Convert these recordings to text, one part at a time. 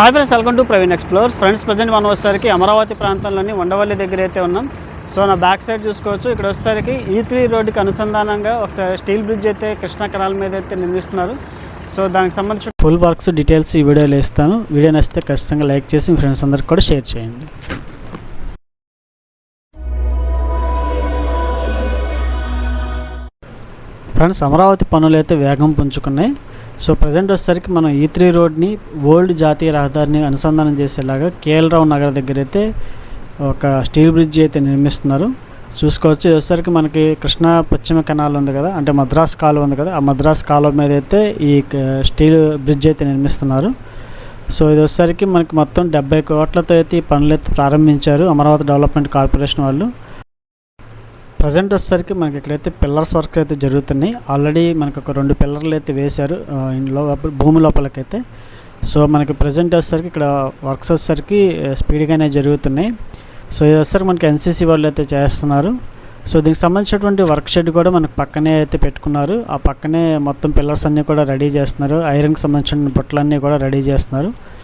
Hi friends welcome to Praveen explores. Friends present మనం వచ్చేసరికి అమరావతి ప్రాంతంలోని ఉండవల్లి దగ్గర అయితే ఉన్నాం. సో నా బ్యాక్ సైడ్ చూసుకోవచ్చు. ఇక్కడ వచ్చేసరికి ఈ త్రీ రోడ్డుకి అనుసంధానంగా ఒకసారి స్టీల్ బ్రిడ్జ్ అయితే కృష్ణా కెనాల్ మీద అయితే నిర్మిస్తున్నారు. సో దానికి సంబంధించిన ఫుల్ వర్క్స్ డీటెయిల్స్ ఈ వీడియోలో ఇస్తాను. వీడియో నచ్చితే ఖచ్చితంగా లైక్ చేసి మీ ఫ్రెండ్స్ అందరికి కూడా షేర్ చేయండి. ఫ్రెండ్స్ అమరావతి పనులు అయితే వేగం పుంజుకున్నాయి. సో ప్రజెంట్ వచ్చేసరికి మనం ఈ త్రీ రోడ్ని ఓల్డ్ జాతీయ రహదారిని అనుసంధానం చేసేలాగా కేఎల్రావు నగర్ దగ్గర అయితే ఒక స్టీల్ బ్రిడ్జ్ అయితే నిర్మిస్తున్నారు. చూసుకోవచ్చు ఇది వచ్చేసరికి మనకి కృష్ణా పశ్చిమ కెనాల్ ఉంది కదా అంటే మద్రాస్ కాలువ ఉంది కదా ఆ మద్రాస్ కాలువ మీద అయితే ఈ క- స్టీల్ బ్రిడ్జ్ అయితే నిర్మిస్తున్నారు. సో ఇది వచ్చేసరికి మనకి మొత్తం డెబ్బై కోట్లతో అయితే ఈ పనులు అయితే ప్రారంభించారు అమరావతి డెవలప్మెంట్ కార్పొరేషన్ వాళ్ళు. ప్రజెంట్ వచ్చేసరికి మనకి ఇక్కడైతే పిల్లర్స్ వర్క్ అయితే జరుగుతున్నాయి. ఆల్రెడీ మనకు ఒక రెండు పిల్లర్లు అయితే వేశారు. ఆ, ఇందులో భూమి లోపలకైతే. సో మనకి ప్రజెంట్ వచ్చేసరికి ఇక్కడ వర్క్స్ వచ్చేసరికి స్పీడ్గానే జరుగుతున్నాయి. సో ఇది వచ్చేసరికి మనకి ఎన్సీసీ వాళ్ళు అయితే చేస్తున్నారు. సో దీనికి సంబంధించినటువంటి వర్క్ షెడ్ కూడా మనకు పక్కనే అయితే పెట్టుకున్నారు. ఆ పక్కనే మొత్తం పిల్లర్స్ అన్నీ కూడా రెడీ చేస్తున్నారు. ఐరన్కి సంబంధించిన బుట్టలన్నీ కూడా రెడీ చేస్తున్నారు.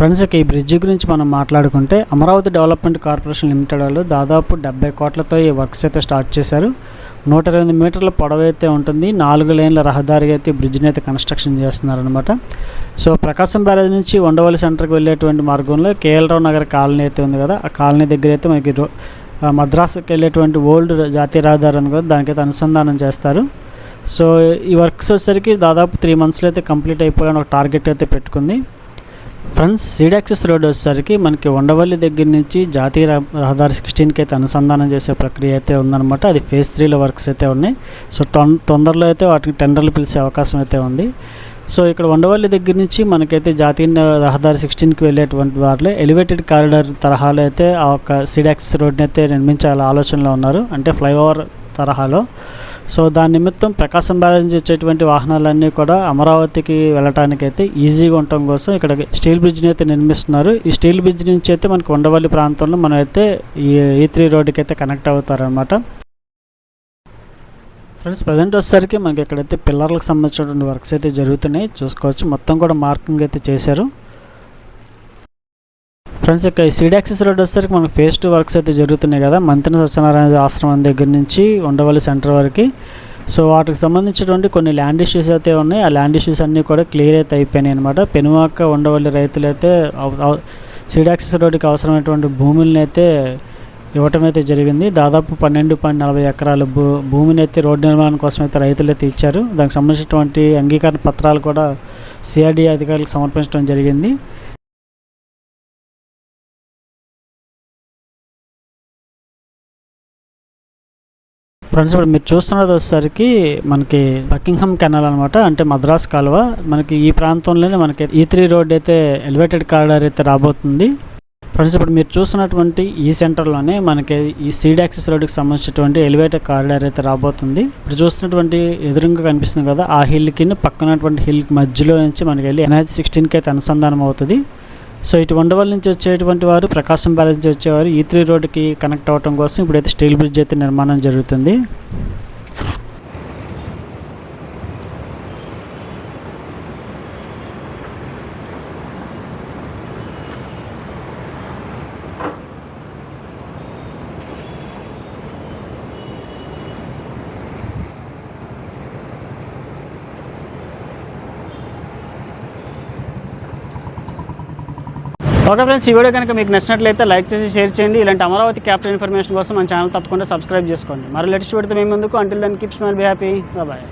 ఫ్రెండ్స్ ఇక ఈ బ్రిడ్జి గురించి మనం మాట్లాడుకుంటే అమరావతి డెవలప్మెంట్ కార్పొరేషన్ లిమిటెడ్ వాళ్ళు దాదాపు డెబ్బై కోట్లతో ఈ వర్క్స్ అయితే స్టార్ట్ చేశారు. నూట ఇరవై మీటర్ల పొడవు అయితే ఉంటుంది. నాలుగు లేన్ల రహదారి అయితే బ్రిడ్జిని అయితే కన్స్ట్రక్షన్ చేస్తున్నారనమాట సో ప్రకాశం బ్యారేజ్ నుంచి ఉండవల్లి సెంటర్కి వెళ్ళేటువంటి మార్గంలో కేఎల్ రావు నగర్ కాలనీ అయితే ఉంది కదా ఆ కాలనీ దగ్గర అయితే మనకి రో- మద్రాసుకి వెళ్ళేటువంటి ఓల్డ్ జాతీయ రహదారి ఉంది కదా దానికైతే అనుసంధానం చేస్తారు. సో ఈ వర్క్స్ వచ్చేసరికి దాదాపు త్రీ మంత్స్లో అయితే కంప్లీట్ అయిపోయాలని ఒక టార్గెట్ అయితే పెట్టుకుంది. ఫ్రెండ్స్ సీడ్ రోడ్ వచ్చేసరికి మనకి ఉండవల్లి దగ్గర నుంచి జాతీయ రహ- రహదారి సిక్స్టీన్కి అయితే అనుసంధానం చేసే ప్రక్రియ అయితే ఉందన్నమాట. అది ఫేజ్ త్రీలో వర్క్స్ అయితే ఉన్నాయి. సో తొందరలో అయితే వాటికి టెండర్లు పిలిచే అవకాశం అయితే ఉంది. సో ఇక్కడ ఉండవల్లి దగ్గర నుంచి మనకైతే జాతీయ రహదారి సిక్స్టీన్కి వెళ్ళేటువంటి వారిలో ఎలివేటెడ్ కారిడార్ తరహాలో అయితే ఆ యొక్క సీడ్ రోడ్ని అయితే నిర్మించాల ఆలోచనలో ఉన్నారు. అంటే ఫ్లైఓవర్ తరహాలో. సో దాని నిమిత్తం ప్రకాశం బ్యారేజ్ నుంచి వచ్చేటువంటి వాహనాలన్నీ కూడా అమరావతికి వెళ్ళటానికి అయితే ఈజీగా ఉండటం కోసం ఇక్కడ స్టీల్ బ్రిడ్జ్ని అయితే నిర్మిస్తున్నారు. ఈ స్టీల్ బ్రిడ్జ్ నుంచి అయితే మనకి ఉండవల్లి ప్రాంతంలో మనం అయితే ఈ e ఈ త్రీ రోడ్డుకి అయితే కనెక్ట్ అవుతారనమాట ఫ్రెండ్స్ ప్రజెంట్ వచ్చేసరికి మనకి ఇక్కడైతే పిల్లర్లకు సంబంధించినటువంటి వర్క్స్ అయితే జరుగుతున్నాయి. చూసుకోవచ్చు. మొత్తం కూడా మార్కింగ్ అయితే చేశారు. ఫ్రెండ్స్ ఇక్కడ ఈ సీడ్ రోడ్ వచ్చేసరికి మనకి ఫేస్ టూ వర్క్స్ అయితే జరుగుతున్నాయి కదా. మంత్రి సత్యనారాయణ ఆశ్రమం దగ్గర నుంచి ఉండవల్లి సెంటర్ వరకు. సో వాటికి సంబంధించినటువంటి కొన్ని ల్యాండ్ ఇష్యూస్ అయితే ఉన్నాయి. ఆ ల్యాండ్ ఇష్యూస్ అన్నీ కూడా క్లియర్ అయితే అయిపోయినాయి అనమాట పెనువాక ఉండవల్లి రైతులు అయితే సీడ్ రోడ్డుకి అవసరమైనటువంటి భూములను అయితే ఇవ్వటం అయితే జరిగింది. దాదాపు పన్నెండు పాయింట్ నలభై ఎకరాల భూ భూమిని అయితే రోడ్డు నిర్మాణం కోసం అయితే రైతులు అయితే ఇచ్చారు. దానికి సంబంధించినటువంటి అంగీకార పత్రాలు కూడా సిఆర్డీ అధికారులకు సమర్పించడం జరిగింది. ఫ్రెండ్స్ ఇప్పుడు మీరు చూస్తున్నది వచ్చేసరికి మనకి బకింగ్హమ్ కెనాల్ అనమాట అంటే మద్రాస్ కాలువ. మనకి ఈ ప్రాంతంలోనే మనకి ఈ త్రీ రోడ్ అయితే ఎలివేటెడ్ కారిడార్ అయితే రాబోతుంది. ఫ్రెండ్స్ ఇప్పుడు మీరు చూస్తున్నటువంటి ఈ సెంటర్లోనే మనకి ఈ సీడ్ యాక్సెస్ రోడ్కి సంబంధించినటువంటి ఎలివేటెడ్ కారిడార్ అయితే రాబోతుంది. ఇప్పుడు చూస్తున్నటువంటి ఎదురుగా కనిపిస్తుంది కదా ఆ హిల్కి పక్కనటువంటి హిల్ మధ్యలో నుంచి మనకి వెళ్ళి ఎన్హెచ్ సిక్స్టీన్కి అయితే అనుసంధానం అవుతుంది. సో ఇటు ఉండవల్లి నుంచి వచ్చేటువంటి వారు ప్రకాశం బ్యారేజ్ వచ్చేవారు ఈ త్రీ రోడ్డుకి కనెక్ట్ అవ్వడం కోసం ఇప్పుడైతే స్టీల్ బ్రిడ్జ్ అయితే నిర్మాణం జరుగుతుంది. ఓకే ఫ్రెండ్స్ ఈ వీడియో కనుక మీకు నచ్చినట్లయితే లైక్ చేసి షేర్ చేయండి. ఇలాంటి అమరావతి క్యాపిటల్ ఇన్ఫర్మేషన్ కోసం మన ఛానల్ తప్పకుండా సబ్స్క్రైబ్ చేసుకోండి. మరి లేటెస్ట్ పెడితే మేము ముందుకు. అంటిల్ దాన్ని keep smile be happy bye